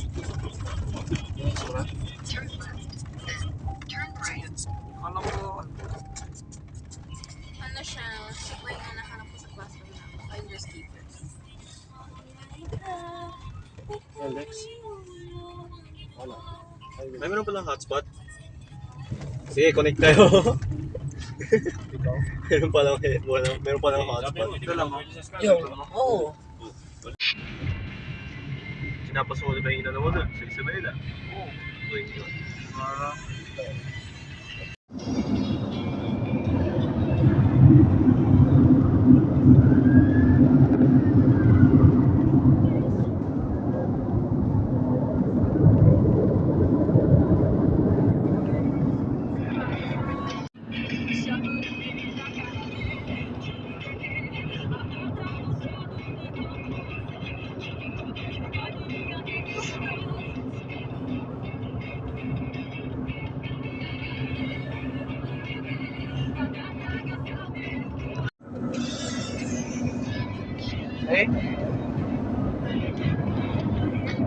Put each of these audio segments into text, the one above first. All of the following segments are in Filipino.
St. Peter Avenue. Turn left. Then turn right. Alam ko, Ano siya, supply na nahanap ko sa classroom namin. Finders keepers. Alex? Wala. Ay, meron palang hotspot. Sige, connect tayo. meron palang, meron palang hotspot. ito lang oh. Yung, oo. Na ba yung doon sa Isabela? Oo. Uy, yun.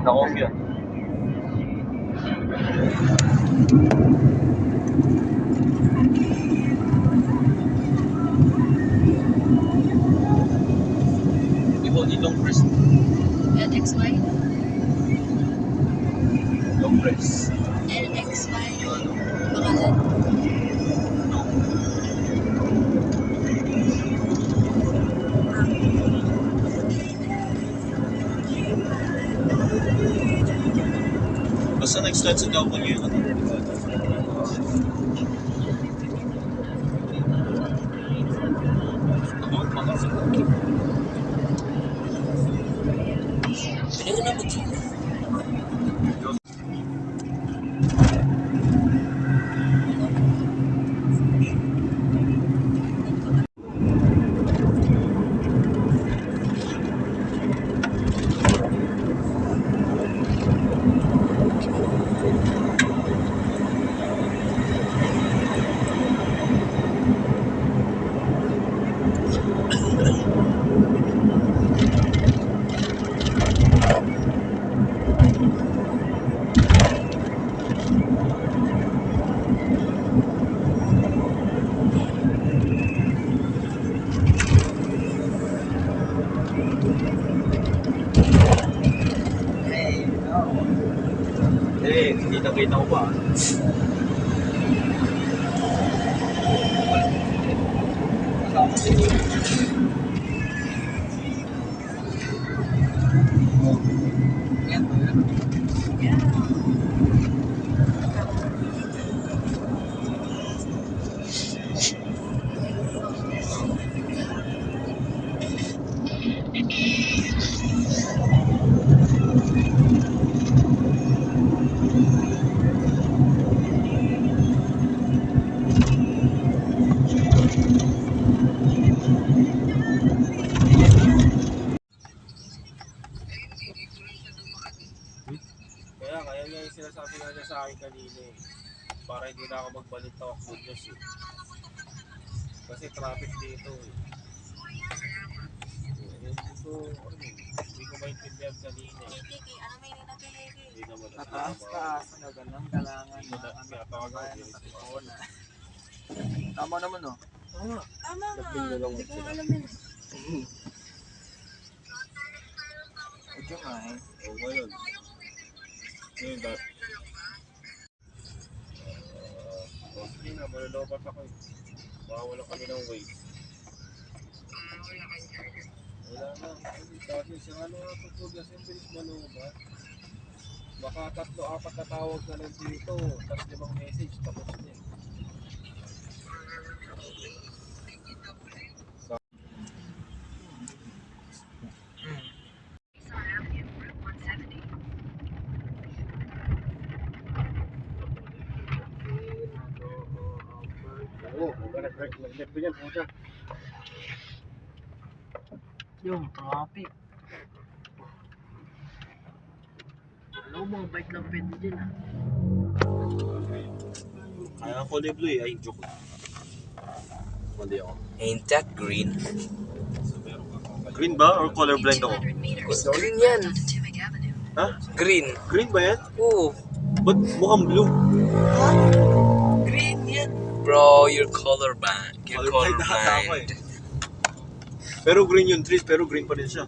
Na-off yan. Hold it long press. LXY? Long press. Basta nag-start sa W yun. Pwede Eh, hindi nakita ko pa. kaya kanina eh. Para hindi na ako magbalik talk good news eh. Kasi traffic dito eh. Eh, Hindi ko, ano eh, hindi ko maintindihan kanina eh. Kiki, ano may ninagay Hindi naman na Tataas, taas na ganun, kailangan Hindi na, ako. Ng hindi ko- Katipuan. Tama naman oh. Tama nga. Hindi ko alam yun. Medyo nga eh. Oo, ngayon. Ngayon, da- malolobat ako eh. Baka wala kami ng way. Wala na. Kasi siya ano na tungkol kasi ang bilis malubat. Baka tatlo, apat na tawag na lang dito. Tapos limang message, tapos na Oo, kung nag-break, nag-break ko yan, puta. Yung traffic. Alam mo, bike lang pwede din ah. Kaya ang kulay blue eh. Ay, joke lang. Mali ako. Ain't that green? Green ba or colorblind ako? 200 meters. Green yan. Ha? Green. Green ba yan? Oo. Ba't mukhang blue? Yan. Bro, you're colorblind. You're Colorblind na ata ako colorblind. eh. Pero green yung trees, pero green pa rin siya.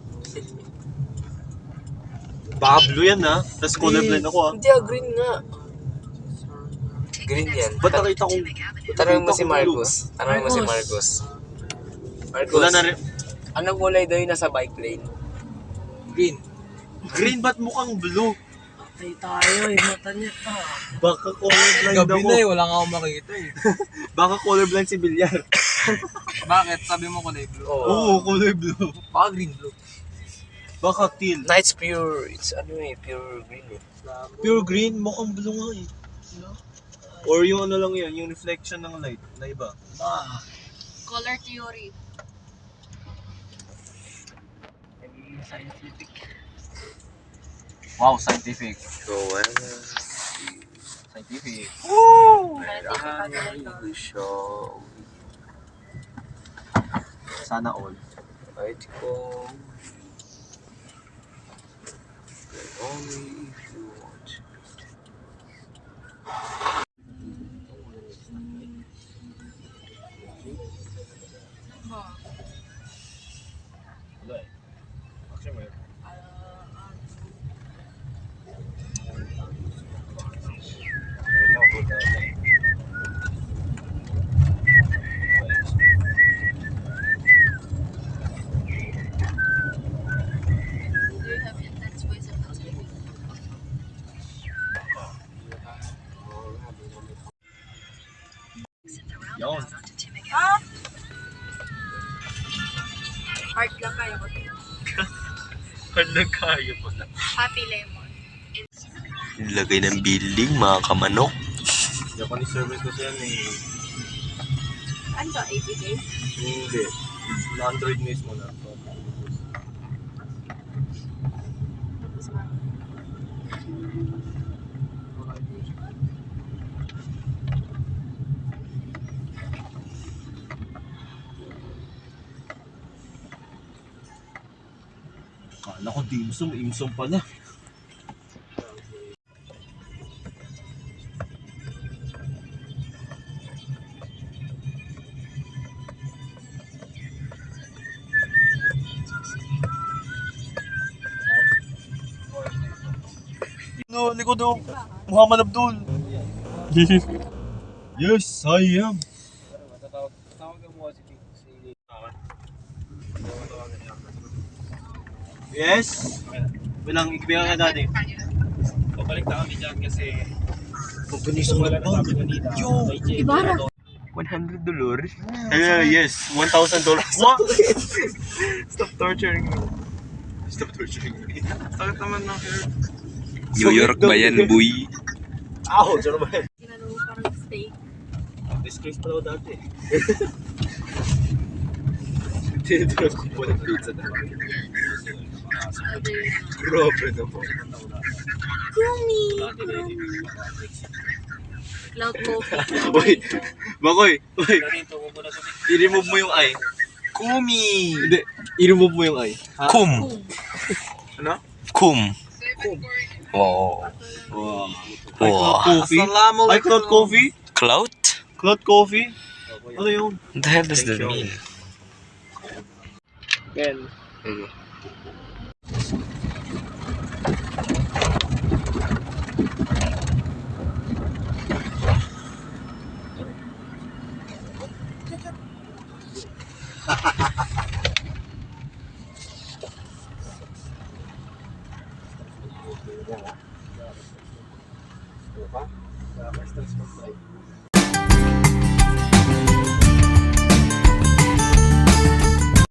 Baka blue yan ha. Tapos colorblind ako ha. Hindi ah, green nga. Green yan. Ba't nakita kong... Tanong mo nakita si kong Marcos. Tanong mo si Marcos. Marcos. Marcos, Wala na rin. anong kulay daw yung nasa bike lane? Green. Green ba't mukhang blue? Patay tayo eh, mata niya. Baka colorblind ako. wala nga akong makita eh. Baka colorblind si Bilyar. Bakit? Sabi mo kulay blue? Oo. Oo, color blue. Baka green blue. Baka teal. Na it's pure, it's ano eh, pure green eh. Pure green, mukhang blue nga eh. Or yung ano lang yan, yung reflection ng light na iba. Color theory. Scientific. Wow, scientific. So, ano? Scientific. Ay, show. Sana all. Right ko. Only if you want. Wala Yun. Heart lang kaya ko. Hala kaya mo na. Happy lemon. Lagay ng building, mga kamanok. Japanese service kasi yan eh. Ano to? 80k? Hindi. Android mismo na. Ko dimsum, imsum pala. No, likod do. Muhammad Abdul. yes, I am. Matatawag. Tawag ka mo kasi si Yes. Bilang ikbigan ka dati. Pabalik na kami dyan kasi Pagpanis wala na sabi kanina. Yo! Ibarra. 100 dollars. Uh, yes, $1,000. What? Stop torturing me. Stop torturing me. Sakit naman ng hair. New York ba yan, boy? Ow! Diyan naman. Ginano parang steak. Disgrace pala ako dati. Tinitira ko po ng pizza na. Grabe naman. Kumi! Cloud coffee. Uy! Bakoy! Uy! I-remove mo yung eye. Kumi! Hindi. I-remove mo yung eye. Ha? Kum. Ano? Kum. Wow. Wow. Wow. Coffee? Ay, Cloud Coffee? Clout? Cloud Coffee? Ano yun? What the hell does that mean? Ken. Mm. Ha ha ha.